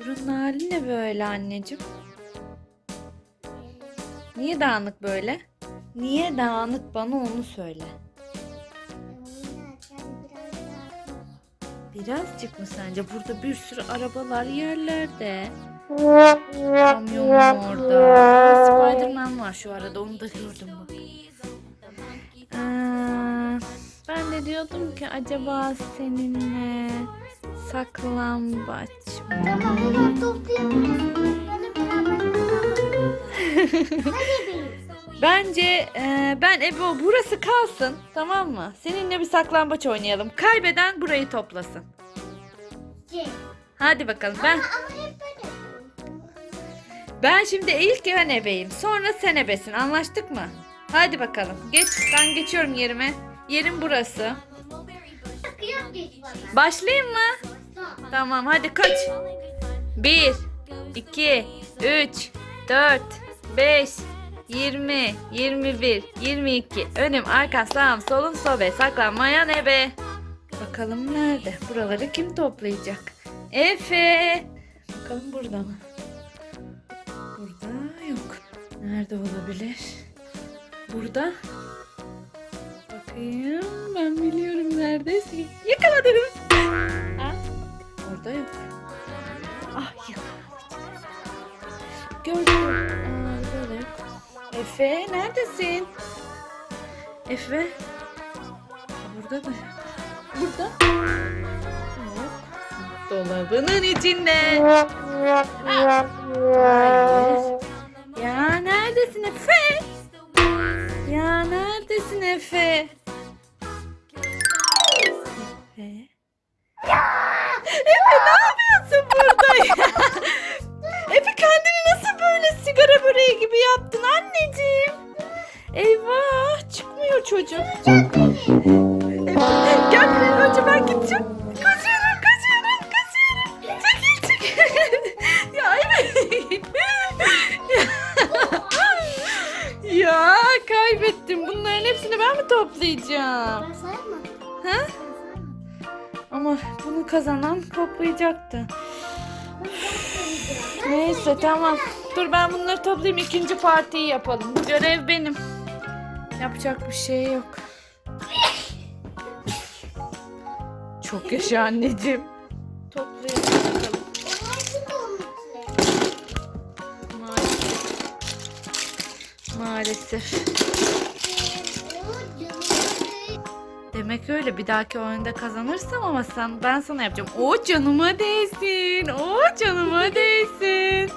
Buranın hali ne böyle anneciğim? Niye dağınık böyle? Niye dağınık bana onu söyle. Birazcık mı sence? Burada bir sürü arabalar yerlerde. Kamyon orada. Spiderman var şu arada onu da gördüm bak. Ee, ben de diyordum ki acaba seninle saklambaç? Tamam toplayalım. Bence e, ben Ebo burası kalsın tamam mı? Seninle bir saklambaç oynayalım. Kaybeden burayı toplasın. C. Hadi bakalım ben Ama hep böyle. ben şimdi ilk ben ebeyim. Sonra sen ebesin. Anlaştık mı? Hadi bakalım. Geç. Ben geçiyorum yerime. Yerim burası. Başlayayım mı? Tamam. Hadi kaç. 1 2 3 4 5 20 21 22 Önüm arkam sağım solum sobe saklanmayan ebe. Bakalım nerede? Buraları kim toplayacak? Efe. Bakalım burada mı? Burada yok. Nerede olabilir? Burada. Bakayım ben biliyorum neredesin. Yakaladım. Efe neredesin? Efe. Burada da yok. Burada. Yok. Dolabının içinde. Ya neredesin Efe? Ya neredesin Efe? Efe. Efe ne yapıyorsun anneciğim? Eyvah çıkmıyor çocuk. Gel buraya önce ben gideceğim. Kaçıyorum kaçıyorum kaçıyorum. Çekil çekil. ya evet. ya kaybettim. Bunların hepsini ben mi toplayacağım? Ben saymadım. Ha? Ama bunu kazanan toplayacaktı. Neyse tamam. Dur ben bunları toplayayım ikinci partiyi yapalım. Görev benim. Yapacak bir şey yok. Çok yaşa anneciğim. Maalesef. Maalesef. Demek öyle bir dahaki oyunda kazanırsam ama sen ben sana yapacağım. O canıma değsin. O canıma değsin.